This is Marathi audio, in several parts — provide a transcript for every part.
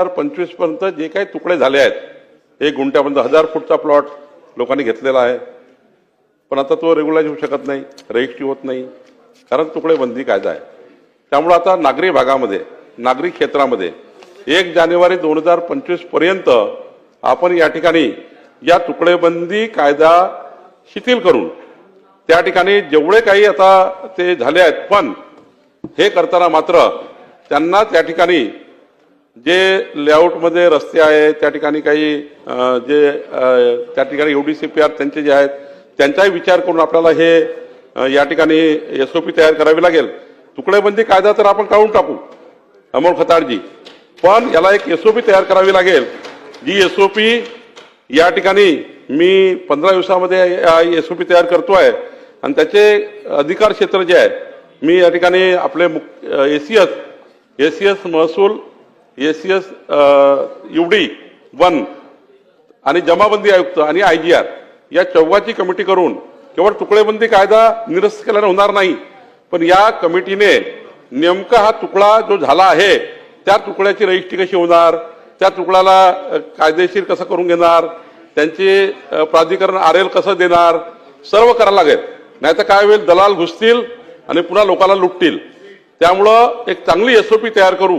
हजार पंचवीसपर्यंत जे काही तुकडे झाले आहेत एक गुंठ्यापर्यंत हजार फूटचा प्लॉट लोकांनी घेतलेला आहे. पण आता तो रेग्युलाइज होऊ शकत नाही रजिस्ट्री होत नाही. कारण तुकडे बंदी कायदा आहे. त्यामुळं आता नागरी भागामध्ये नागरी क्षेत्रामध्ये एक जानेवारी दोन हजार पंचवीसपर्यंत आपण या ठिकाणी या तुकडेबंदी कायदा शिथिल करून त्या ठिकाणी जेवढे काही आता ते झाले आहेत पण हे करताना मात्र त्यांना त्या ठिकाणी जे लेआउटमध्ये रस्ते आहेत त्या ठिकाणी काही जे त्या ठिकाणी U D C P R त्यांचे जे आहेत त्यांचाही विचार करून आपल्याला हे या ठिकाणी एस ओ पी तयार करावी लागेल. तुकडेबंदी कायदा तर आपण काढून टाकू अमोल खताडजी. पण याला एक एस ओ पी तयार करावी लागेल. जी एस ओ पी या ठिकाणी मी पंधरा दिवसामध्ये एस ओ पी तयार करतो आहे आणि त्याचे अधिकार क्षेत्र जे आहे मी या ठिकाणी आपले मुख A C S A C S महसूल एस एस युडी वन आणि जमाबंदी आयुक्त आणि आय जी आर या चौघाची कमिटी करून केवळ तुकडेबंदी कायदा निरस्त केल्याने होणार नाही पण या कमिटीने नेमका हा तुकडा जो झाला आहे त्या तुकड्याची रजिस्ट्री कशी होणार त्या तुकड्याला कायदेशीर कसं करून घेणार त्यांचे प्राधिकरण आर एल कसं देणार सर्व करायला लागेल. नाही तर काय होईल दलाल घुसतील आणि पुन्हा लोकांना लुटतील. त्यामुळं एक चांगली एसओपी तयार करू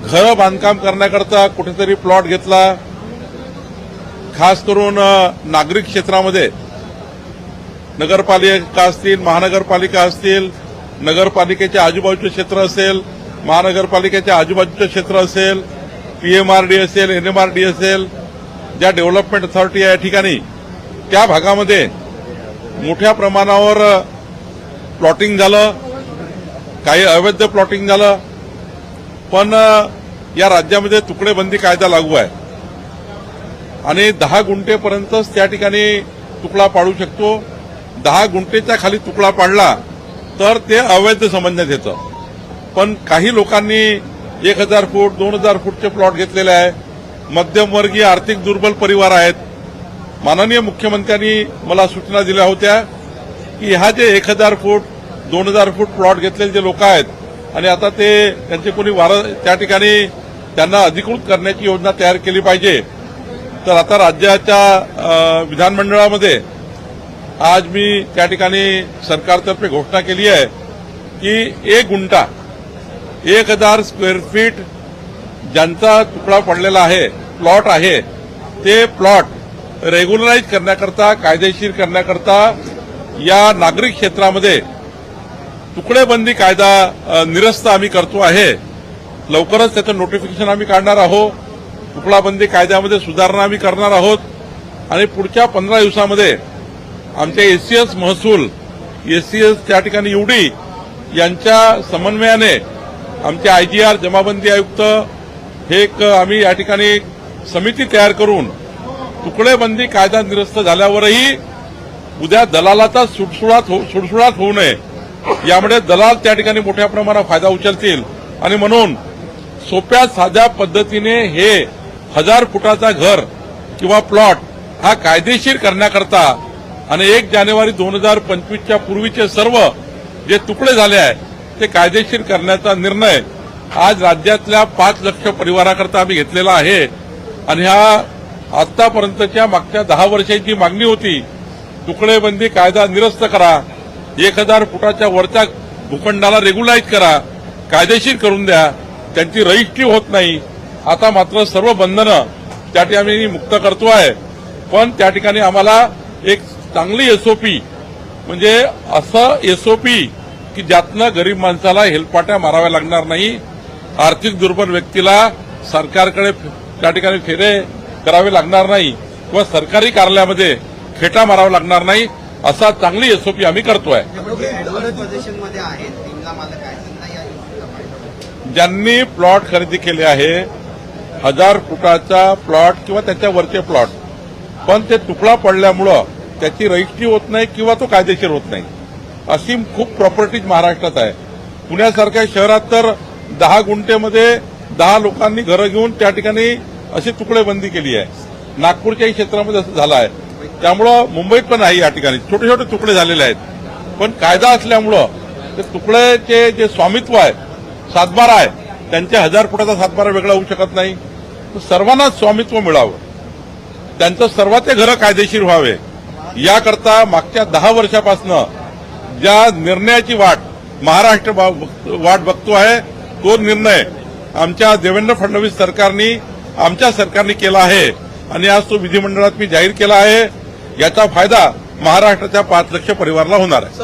घरं बांधकाम करण्याकरता कुठेतरी प्लॉट घेतला. खास करून नागरिक क्षेत्रामध्ये. नगरपालिका असतील महानगरपालिका असतील नगरपालिकेच्या आजूबाजूचे क्षेत्र असेल महानगरपालिकेच्या आजूबाजूचे क्षेत्र असेल पीएमआरडी असेल एनएमआरडी असेल ज्या डेव्हलपमेंट अथॉरिटी या ठिकाणी त्या भागामध्ये मोठ्या प्रमाणावर प्लॉटिंग झालं काही अवैध प्लॉटिंग झालं पण या राज्यामध्ये तुकडेबंदी कायदा लागू आहे. आणि दहा गुंठेपर्यंतच त्या ठिकाणी तुकडा पाडू शकतो. दहा गुंठेच्या खाली तुकडा पाडला तर ते अवैध समजण्यात येतं पण काही लोकांनी एक हजार फूट दोन हजार फूटचे प्लॉट घेतलेले आहे मध्यमवर्गीय आर्थिक दुर्बल परिवार आहेत. माननीय मुख्यमंत्र्यांनी मला सूचना दिल्या होत्या की ह्या जे एक हजार फूट दोन हजार फूट प्लॉट घेतलेले जे लोक आहेत आणि आता ते त्यांचे कोणी वार त्या ठिकाणी त्यांना अधिकृत करण्याची योजना तयार केली पाहिजे. तर आता राज्याच्या विधानमंडळामध्ये आज मी त्या ठिकाणी सरकारतर्फे घोषणा केली आहे की एक गुंठा एक हजार स्क्वेअर फीट ज्यांचा तुकडा पडलेला आहे प्लॉट आहे ते प्लॉट रेग्युलराईज करण्याकरता कायदेशीर करण्याकरता या नागरिक क्षेत्रामध्ये तुकडेबंदी कायदा निरस्त आम्ही करतो आहे. लवकरच त्याचं नोटिफिकेशन आम्ही काढणार आहोत. तुकडाबंदी कायद्यामध्ये सुधारणा आम्ही करणार आहोत. आणि पुढच्या पंधरा दिवसामध्ये आमच्या एसीएस महसूल एसीएस त्या ठिकाणी युडी यांच्या समन्वयाने आमचे आयजीआर जमाबंदी आयुक्त हे एक आम्ही या ठिकाणी समिती तयार करून तुकडेबंदी कायदा निरस्त झाल्यावरही उद्या दलालाचा सुडसुडात हो- सुटसुळाट होऊ नये. यामुळे दलाल त्या ठिकाणी मोठ्या प्रमाणात फायदा उचलतील. आणि म्हणून सोप्या साध्या पद्धतीने हे हजार फुटाचा घर किंवा प्लॉट हा कायदेशीर करण्याकरता आणि एक जानेवारी दोन हजार पंचवीसच्या पूर्वीचे सर्व जे तुकडे झाले आहे ते कायदेशीर करण्याचा निर्णय आज राज्यातल्या पाच लक्ष परिवाराकरता आम्ही घेतलेला आहे. आणि ह्या आतापर्यंतच्या मागच्या दहा वर्षाची मागणी होती तुकडेबंदी कायदा निरस्त करा एक हजार फुटाच्या वरच्या भूखंडाला रेग्युलाइज करा. कायदेशीर करून द्या. त्यांची रजिस्ट्री होत नाही. आता मात्र सर्व बंधनं त्या ठिकाणी मुक्त करतो आहे. पण त्या ठिकाणी आम्हाला एक चांगली एसओपी म्हणजे असं एसओपी की ज्यातनं गरीब माणसाला हेलपाट्या माराव्या लागणार नाही. आर्थिक दुर्बल व्यक्तीला सरकारकडे त्या ठिकाणी फेरे करावे लागणार नाही. किंवा सरकारी कार्यालयामध्ये खेटा मारावा लागणार नाही. असा चांगली एसओपी आम्ही करतोय. ज्यांनी प्लॉट खरेदी केले आहे हजार फुटाचा प्लॉट किंवा त्याच्या वरचे प्लॉट पण ते तुकडा पडल्यामुळं त्याची रजिस्ट्री होत नाही किंवा तो कायदेशीर होत नाही. अशी खूप प्रॉपर्टीज महाराष्ट्रात आहे. पुण्यासारख्या शहरात तर दहा गुंठेमध्ये दहा लोकांनी घरं घेऊन त्या ठिकाणी अशी तुकडेबंदी केली आहे. नागपूरच्याही क्षेत्रामध्ये असं झालं आहे. त्यामुळं मुंबईत पण आहे या ठिकाणी. छोटे छोटे तुकडे झालेले आहेत. पण कायदा असल्यामुळं ते तुकड्याचे जे स्वामित्व आहे सातबारा आहे त्यांच्या हजार फुटाचा सातबारा वेगळा होऊ शकत नाही. सर्वांनाच स्वामित्व मिळावं. त्यांचं सर्वाचे घरं कायदेशीर व्हावे. याकरता मागच्या दहा वर्षापासनं ज्या निर्णयाची वाट महाराष्ट्र बा- वाट बघतो आहे तो निर्णय आमच्या देवेंद्र फडणवीस सरकारनी आमच्या सरकारने केला आहे. आणि आज तो विधिमंडळात मी जाहीर केला आहे. याचा फायदा महाराष्ट्राच्या पाच लक्ष परिवाराला होणार आहे.